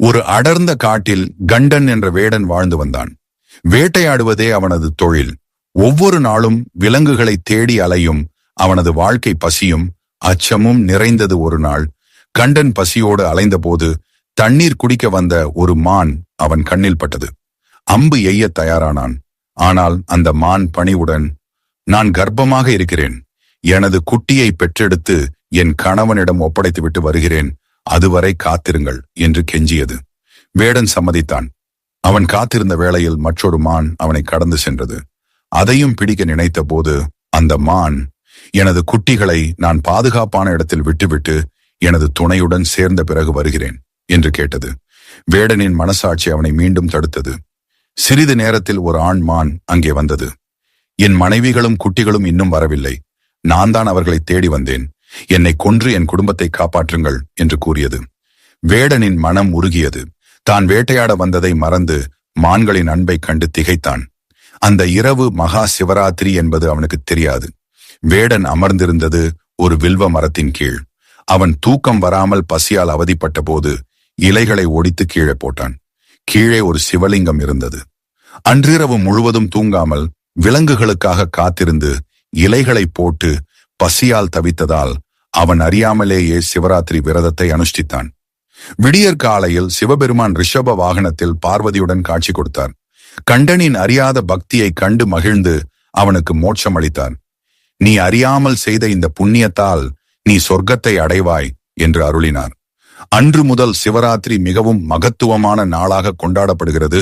ஒரு அடர்ந்த காட்டில் கண்டன் என்ற வேடன் வாழ்ந்து வந்தான். வேட்டையாடுவதே அவனது தொழில். ஒவ்வொரு நாளும் விலங்குகளை தேடி அலையும் அவனது வாழ்க்கை பசியும் அச்சமும் நிறைந்தது ஒரு நாள். கண்டன் பசியோடு அலைந்தபோது தண்ணீர் குடிக்க வந்த ஒரு மான் அவன் கண்ணில் பட்டது. அம்பு எய்ய தயாரானான். ஆனால் அந்த மான் பணிவுடன் நான் கர்ப்பமாக இருக்கிறேன். எனது குட்டியை பெற்றெடுத்து என் கணவனிடம் ஒப்படைத்துவிட்டு வருகிறேன். அதுவரை காத்திருங்கள் என்று கெஞ்சியது. வேடன் சம்மதித்தான். அவன் காத்திருந்த வேளையில் மற்றொரு மான் அவனை கடந்து சென்றது. அதையும் பிடிக்க நினைத்த போது அந்த மான் எனது குட்டிகளை நான் பாதுகாப்பான இடத்தில் விட்டுவிட்டு எனது துணையுடன் சேர்ந்த பிறகு வருகிறேன் என்று கேட்டது. வேடனின் மனசாட்சி அவனை மீண்டும் தடுத்தது. சிறிது நேரத்தில் ஒரு ஆண் மான் அங்கே வந்தது. என் மனைவிகளும் குட்டிகளும் இன்னும் வரவில்லை. நான் தான் அவர்களை தேடி வந்தேன். என்னை கொன்று என் குடும்பத்தை காப்பாற்றுங்கள் என்று கூறியது. வேடனின் மனம் உருகியது. தான் வேட்டையாட வந்ததை மறந்து மான்களின் அன்பை கண்டு திகைத்தான். அந்த இரவு மகா சிவராத்திரி என்பது அவனுக்கு தெரியாது. வேடன் அமர்ந்திருந்தது ஒரு வில்வ மரத்தின் கீழ். அவன் தூக்கம் வராமல் பசியால் அவதிப்பட்ட போது இலைகளை ஒடித்து கீழே போட்டான். கீழே ஒரு சிவலிங்கம் இருந்தது. அன்றிரவு முழுவதும் தூங்காமல் விலங்குகளுக்காக காத்திருந்து இலைகளை போட்டு பசியால் தவித்ததால் அவன் அறியாமலேயே சிவராத்திரி விரதத்தை அனுஷ்டித்தான். விடியற் காலையில் சிவபெருமான் ரிஷப வாகனத்தில் பார்வதியுடன் காட்சி கொடுத்தார். கண்டனின் அறியாத பக்தியை கண்டு மகிழ்ந்து அவனுக்கு மோட்சம் அளித்தார். நீ அறியாமல் செய்த இந்த புண்ணியத்தால் நீ சொர்க்கத்தை அடைவாய் என்று அருளினார். அன்று முதல் சிவராத்திரி மிகவும் மகத்துவமான நாளாக கொண்டாடப்படுகிறது.